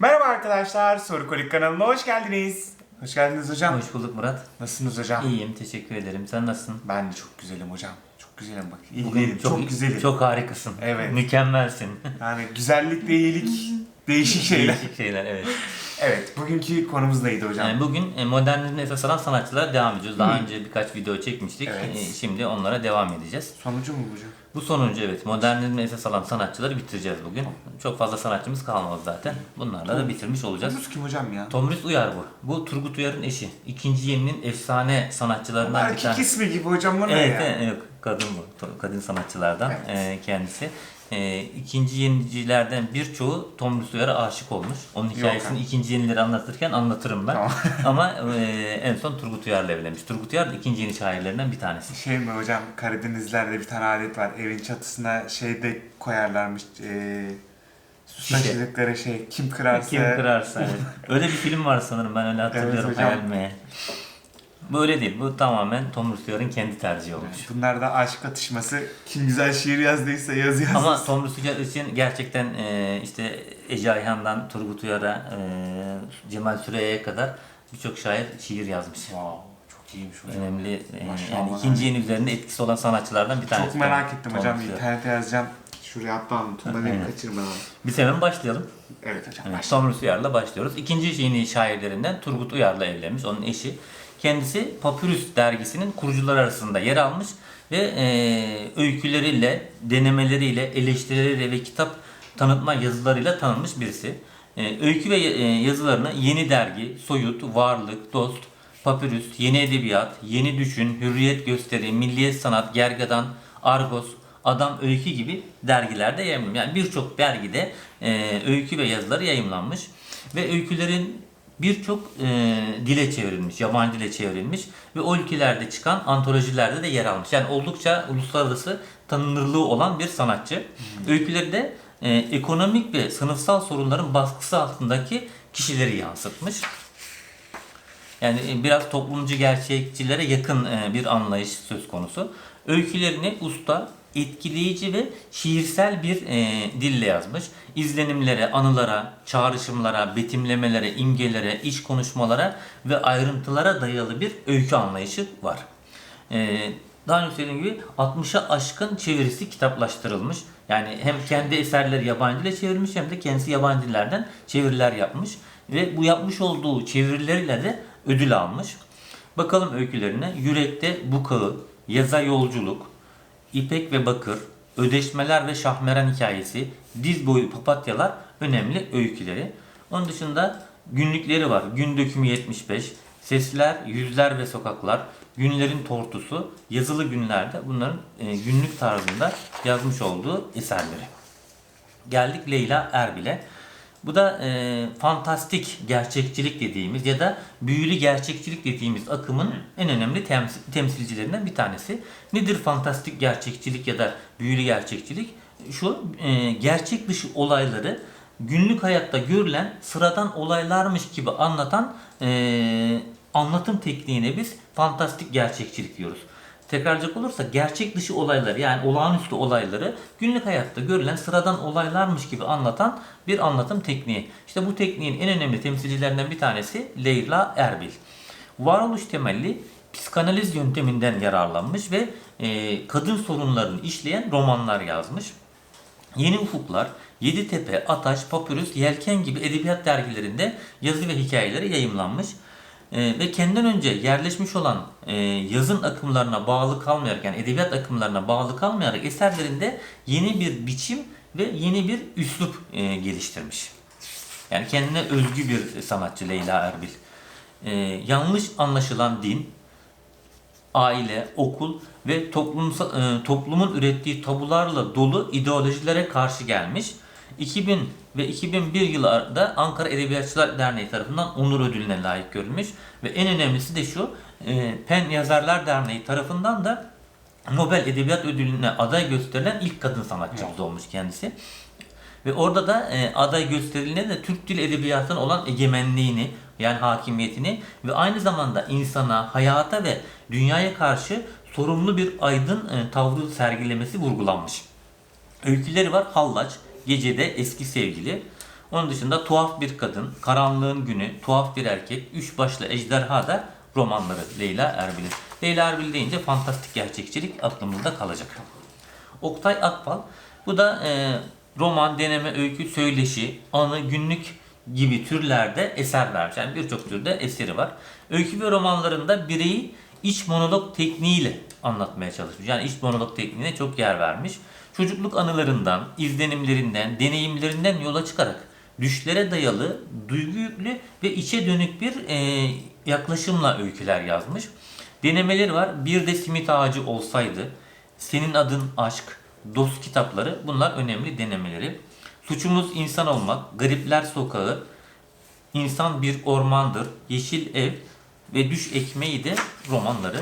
Merhaba arkadaşlar, Soru Kolik kanalına hoş geldiniz. Hoş geldiniz hocam. Hoş bulduk Murat. Nasılsınız hocam? İyiyim, teşekkür ederim. Sen nasılsın? Ben de çok güzelim hocam. Çok güzelim bak. İyi Bugün değilim, çok, güzelim. Çok harikasın. Evet. Mükemmelsin. Yani güzellik ve iyilik değişik şeyler. Değişik şeyler, evet. Evet, bugünkü konumuz neydi hocam? Yani bugün e, modernizmin esas alan sanatçılara devam ediyoruz. Daha önce birkaç video çekmiştik. Evet. E, Şimdi onlara devam edeceğiz. Sonucu mu hocam? Bu sonuncu evet. Modernizmin esas alan sanatçıları bitireceğiz bugün. Çok fazla sanatçımız kalmadı zaten. Bunlarla da bitirmiş olacağız. Tomrus kim hocam ya? Tomris Uyar bu. Bu Turgut Uyar'ın eşi. İkinci yeninin efsane sanatçılarından bir Erkek tanesi. ismi gibi hocam bu ne Evet, ya? evet, yok kadın bu. Kadın sanatçılardan Evet. e, kendisi. E, ikinci yenicilerden birçoğu Tom Sawyer aşık olmuş. Onun hikayesini ha. ikinci yenileri anlatırken anlatırım ben. Tamam. Ama e, en son Turgut Uyar'la evlenmiş. Turgut Uyar da ikinci yeni şairlerinden bir tanesi. Şey mi hocam, Karadenizlerde bir tane adet var. Evin çatısına şey de koyarlarmış. Su Şişe. şey. Kim kırarsa. Kim kırarsa. evet. Öyle bir film var sanırım ben öyle hatırlıyorum hocam. hayalime. Böyle değil. Bu tamamen Tom Sawyer'ın kendi tercihi olmuş. Bunlar da aşk atışması. Kim güzel şiir yazdıysa yazı yazsın. Ama Tom Rüzgar için gerçekten e, işte Ece Ayhan'dan Turgut Uyar'a, e, Cemal Süreyya'ya kadar birçok şair şiir yazmış. Wow, çok iyiymiş hocam. Önemli, e, yani ikinci yeni üzerinde etkisi olan sanatçılardan bir tanesi. Çok merak Tom- ettim Tom hocam. Rüzgar. İnternete yazacağım. Şuraya hatta anlatın da beni kaçırmadan. Biz hemen başlayalım. Evet hocam. Evet. Tom Rüzgar'la başlıyoruz. İkinci yeni şairlerinden Turgut Uyar'la evlenmiş, onun eşi. Kendisi Papyrus dergisinin kurucular arasında yer almış ve e, öyküleriyle, denemeleriyle, eleştirileriyle ve kitap tanıtma yazılarıyla tanınmış birisi. E, öykü ve e, yazılarını Yeni Dergi, Soyut, Varlık, Dost, Papyrus, Yeni Edebiyat, Yeni Düşün, Hürriyet Gösteri, Milliyet Sanat, Gergadan, Argos, Adam Öykü gibi dergilerde yayınlanmış. Yani birçok dergide e, öykü ve yazıları yayınlanmış. Ve öykülerin birçok e, dile çevrilmiş, yabancı dile çevrilmiş ve o ülkelerde çıkan antolojilerde de yer almış. Yani oldukça uluslararası tanınırlığı olan bir sanatçı. Öyküleri de e, ekonomik ve sınıfsal sorunların baskısı altındaki kişileri yansıtmış. Yani e, biraz toplumcu gerçekçilere yakın e, bir anlayış söz konusu. Öykülerini usta, etkileyici ve şiirsel bir e, dille yazmış. İzlenimlere, anılara, çağrışımlara, betimlemelere, imgelere, iç konuşmalara ve ayrıntılara dayalı bir öykü anlayışı var. E, daha önce söylediğim gibi 60'a aşkın çevirisi kitaplaştırılmış. Yani hem kendi eserleri yabancı dile çevirmiş hem de kendisi yabancı dillerden çeviriler yapmış. Ve bu yapmış olduğu çevirileriyle de ödül almış. Bakalım öykülerine. Yürekte Bukağı, Yaza Yolculuk, İpek ve Bakır, Ödeşmeler ve Şahmeran Hikayesi, Diz Boyu Papatyalar önemli öyküleri. Onun dışında günlükleri var. Gün Dökümü 75, Sesler, Yüzler ve Sokaklar, Günlerin Tortusu, yazılı günlerde bunların e, günlük tarzında yazmış olduğu eserleri. Geldik Leyla Erbil'e. Bu da e, fantastik gerçekçilik dediğimiz ya da büyülü gerçekçilik dediğimiz akımın en önemli temsil- temsilcilerinden bir tanesi. Nedir fantastik gerçekçilik ya da büyülü gerçekçilik? Şu e, gerçek dışı olayları günlük hayatta görülen sıradan olaylarmış gibi anlatan e, anlatım tekniğine biz fantastik gerçekçilik diyoruz. Tekrarlayacak olursak gerçek dışı olayları yani olağanüstü olayları günlük hayatta görülen sıradan olaylarmış gibi anlatan bir anlatım tekniği. İşte bu tekniğin en önemli temsilcilerinden bir tanesi Leyla Erbil. Varoluş temelli psikanaliz yönteminden yararlanmış ve e, kadın sorunlarını işleyen romanlar yazmış. Yeni Ufuklar, Yeditepe, Ataş, Papyrus, Yelken gibi edebiyat dergilerinde yazı ve hikayeleri yayımlanmış. Ee, ve kendinden önce yerleşmiş olan e, yazın akımlarına bağlı kalmayarak yani edebiyat akımlarına bağlı kalmayarak eserlerinde yeni bir biçim ve yeni bir üslup e, geliştirmiş. Yani kendine özgü bir sanatçı Leyla Erbil. Ee, yanlış anlaşılan din, aile, okul ve toplumsal, e, toplumun ürettiği tabularla dolu ideolojilere karşı gelmiş. 2000 ve 2001 yıllarda Ankara Edebiyatçılar Derneği tarafından onur ödülüne layık görülmüş ve en önemlisi de şu e, Pen Yazarlar Derneği tarafından da Nobel Edebiyat Ödülüne aday gösterilen ilk kadın sanatçımız olmuş kendisi. Ve orada da e, aday gösterilene de Türk Dil Edebiyatı'nın olan egemenliğini yani hakimiyetini ve aynı zamanda insana, hayata ve dünyaya karşı sorumlu bir aydın e, tavrı sergilemesi vurgulanmış. Öyküleri var Hallaç, Gecede Eski Sevgili. Onun dışında Tuhaf Bir Kadın, Karanlığın Günü, Tuhaf Bir Erkek, Üç Başlı Ejderha da romanları Leyla Erbil'in. Leyla Erbil deyince fantastik gerçekçilik aklımızda kalacak. Oktay Akbal. Bu da e, roman, deneme, öykü, söyleşi, anı, günlük gibi türlerde eser vermiş. Yani birçok türde eseri var. Öykü ve romanlarında bireyi iç monolog tekniğiyle anlatmaya çalışmış. Yani iç monolog tekniğine çok yer vermiş. Çocukluk anılarından, izlenimlerinden, deneyimlerinden yola çıkarak düşlere dayalı, duygu yüklü ve içe dönük bir e, yaklaşımla öyküler yazmış. Denemeleri var. Bir de simit ağacı olsaydı, senin adın aşk, dost kitapları bunlar önemli denemeleri. Suçumuz insan olmak, garipler sokağı, insan bir ormandır, yeşil ev ve düş ekmeği de romanları.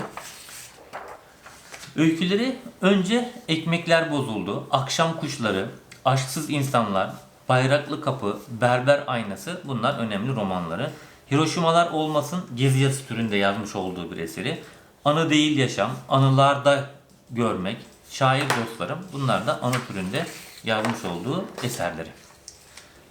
Öyküleri önce ekmekler bozuldu, akşam kuşları, aşksız insanlar, bayraklı kapı, berber aynası bunlar önemli romanları. Hiroşimalar olmasın gezi yazısı türünde yazmış olduğu bir eseri. Anı değil yaşam, anılarda görmek, şair dostlarım bunlar da anı türünde yazmış olduğu eserleri.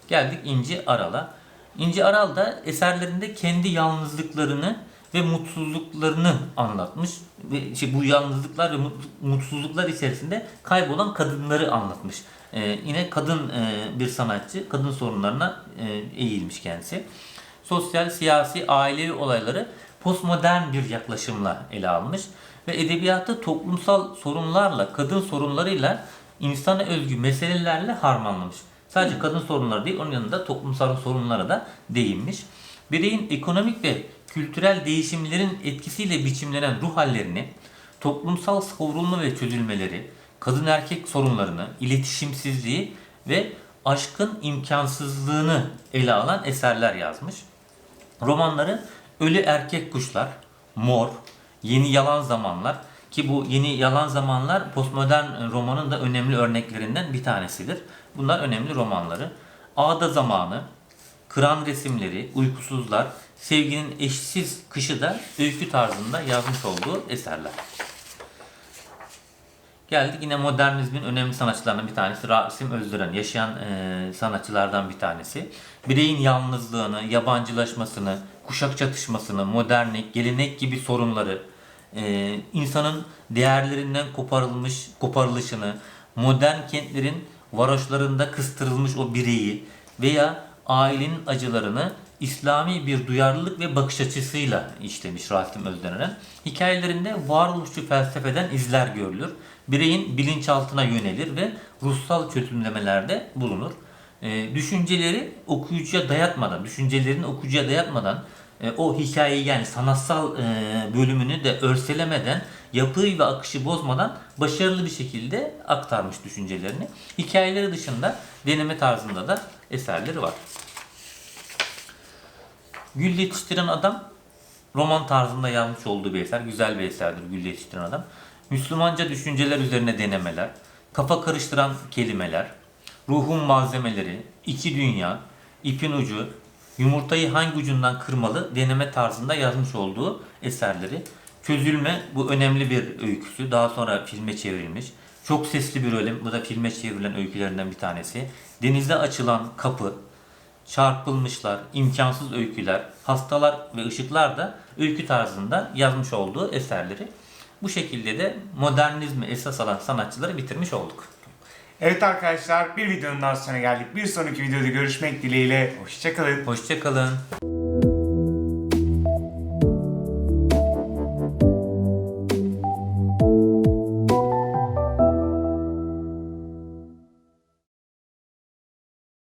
Geldik İnci Aral'a. İnci Aral da eserlerinde kendi yalnızlıklarını ve mutsuzluklarını anlatmış. Ve şey, bu yalnızlıklar ve mut- mutsuzluklar içerisinde kaybolan kadınları anlatmış. Ee, yine kadın e, bir sanatçı, kadın sorunlarına e, eğilmiş kendisi. Sosyal, siyasi, ailevi olayları postmodern bir yaklaşımla ele almış ve edebiyatı toplumsal sorunlarla, kadın sorunlarıyla insana özgü meselelerle harmanlamış. Sadece kadın sorunları değil, onun yanında toplumsal sorunlara da değinmiş. Bireyin ekonomik ve kültürel değişimlerin etkisiyle biçimlenen ruh hallerini, toplumsal savrulma ve çözülmeleri, kadın erkek sorunlarını, iletişimsizliği ve aşkın imkansızlığını ele alan eserler yazmış. Romanları Ölü Erkek Kuşlar, Mor, Yeni Yalan Zamanlar ki bu Yeni Yalan Zamanlar postmodern romanın da önemli örneklerinden bir tanesidir. Bunlar önemli romanları. Ağda Zamanı, Kıran Resimleri, Uykusuzlar, Sevginin Eşsiz Kışı da öykü tarzında yazmış olduğu eserler. Geldik yine modernizmin önemli sanatçılarından bir tanesi Rasim Özdıran. Yaşayan e, sanatçılardan bir tanesi. Bireyin yalnızlığını, yabancılaşmasını, kuşak çatışmasını, modernlik, gelenek gibi sorunları, e, insanın değerlerinden koparılmış, koparılışını, modern kentlerin varoşlarında kıstırılmış o bireyi veya ailenin acılarını İslami bir duyarlılık ve bakış açısıyla işlemiş Rasim Özdeneren. Hikayelerinde varoluşçu felsefeden izler görülür. Bireyin bilinçaltına yönelir ve ruhsal çözümlemelerde bulunur. E, düşünceleri okuyucuya dayatmadan, düşüncelerini okuyucuya dayatmadan e, o hikayeyi yani sanatsal e, bölümünü de örselemeden, yapıyı ve akışı bozmadan başarılı bir şekilde aktarmış düşüncelerini. Hikayeleri dışında deneme tarzında da eserleri var. Gül yetiştiren adam roman tarzında yazmış olduğu bir eser. Güzel bir eserdir Gül yetiştiren adam. Müslümanca düşünceler üzerine denemeler, kafa karıştıran kelimeler, ruhun malzemeleri, iki dünya, ipin ucu, yumurtayı hangi ucundan kırmalı deneme tarzında yazmış olduğu eserleri. Çözülme bu önemli bir öyküsü. Daha sonra filme çevrilmiş. Çok sesli bir ölüm. Bu da filme çevrilen öykülerinden bir tanesi. Denizde açılan kapı, çarpılmışlar, imkansız öyküler, hastalar ve ışıklar da öykü tarzında yazmış olduğu eserleri. Bu şekilde de modernizmi esas alan sanatçıları bitirmiş olduk. Evet arkadaşlar bir videonun daha sonuna geldik. Bir sonraki videoda görüşmek dileğiyle. Hoşçakalın. Hoşçakalın.